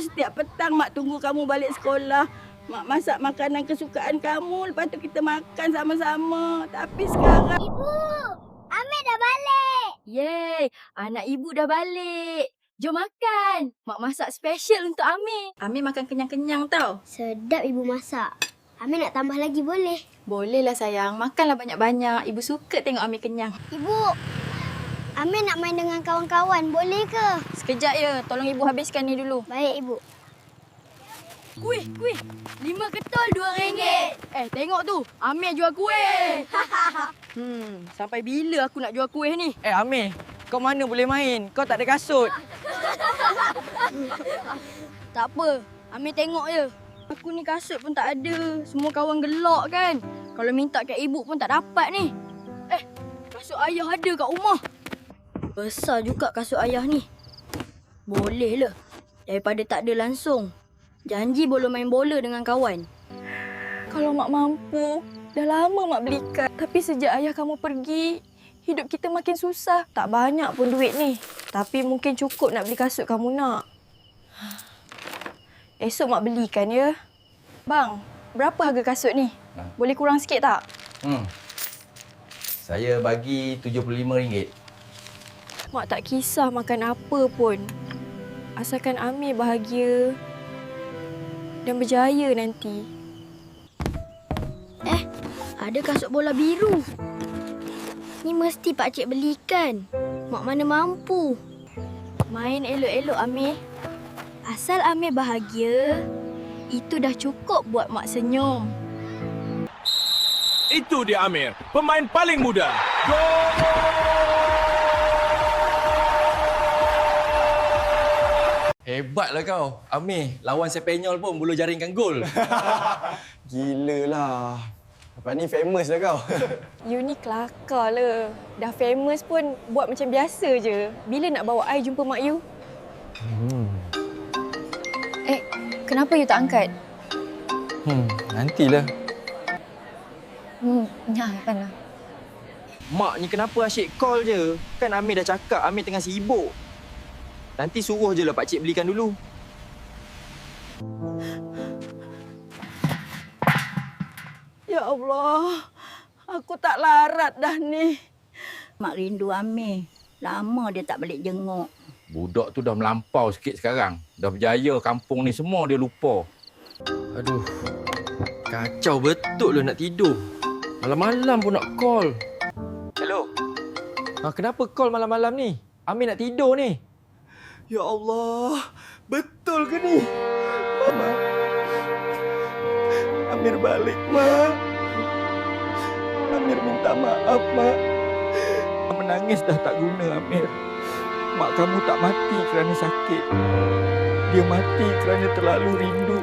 setiap petang Mak tunggu kamu balik sekolah. Mak masak makanan kesukaan kamu. Lepas tu kita makan sama-sama. Tapi sekarang... Ibu, Amir dah balik. Yeay, anak ibu dah balik. Jom makan. Mak masak special untuk Amir. Amir makan kenyang-kenyang tau. Sedap ibu masak. Amir nak tambah lagi boleh? Bolehlah sayang, makanlah banyak-banyak. Ibu suka tengok Amir kenyang. Ibu, Amir nak main dengan kawan-kawan. Boleh ke? Sekejap ya, tolong ibu habiskan ni dulu. Baik, Ibu. Kuih, kuih. Lima ketol, dua ringgit. Eh, tengok tu. Amir jual kuih. hmm, sampai bila aku nak jual kuih ni? Eh Amir, kau mana boleh main? Kau tak ada kasut. Tak apa, Amir tengok je. Aku ni kasut pun tak ada. Semua kawan gelak kan. Kalau minta kat ibu pun tak dapat ni. Eh, kasut ayah ada kat rumah. Besar juga kasut ayah ni. Boleh lah. Daripada tak ada langsung. Janji boleh main bola dengan kawan. Kalau mak mampu, dah lama mak belikan. Tapi sejak ayah kamu pergi, hidup kita makin susah. Tak banyak pun duit ni. Tapi mungkin cukup nak beli kasut kamu nak. Esok mak belikan ya. Bang, berapa harga kasut ni? Boleh kurang sikit tak? Hmm. Saya bagi RM75. Mak tak kisah makan apa pun. Asalkan Amir bahagia dan berjaya nanti. Eh, ada kasut bola biru. Ni mesti Pak Cik belikan. Mak mana mampu. Main elok-elok Amir. Asal Amir bahagia, itu dah cukup buat mak senyum. Itu dia Amir, pemain paling muda. Hebatlah kau. Amir, lawan Sepanyol pun bulu jaringkan gol. Gila lah. Lepas ni famous dah kau. You ni kelakar lah. Dah famous pun buat macam biasa je. Bila nak bawa I jumpa mak you? Eh, kenapa you tak angkat? Hmm, nantilah. Hmm, janganlah. Mak ni kenapa asyik call je? Kan Amir dah cakap Amir tengah sibuk. Nanti suruh je lah pakcik belikan dulu. Ya Allah, aku tak larat dah ni. Mak rindu Amir. Lama dia tak balik jenguk. Budak tu dah melampau sikit sekarang. Dah berjaya kampung ni semua dia lupa. Aduh. Kacau betul lah nak tidur. Malam-malam pun nak call. Hello. Ha, kenapa call malam-malam ni? Amir nak tidur ni. Ya Allah. Betul ke ni? Mama. Amir balik, Mak. Amir minta maaf, Mak. Menangis dah tak guna, Amir. Mak kamu tak mati kerana sakit. Dia mati kerana terlalu rindu.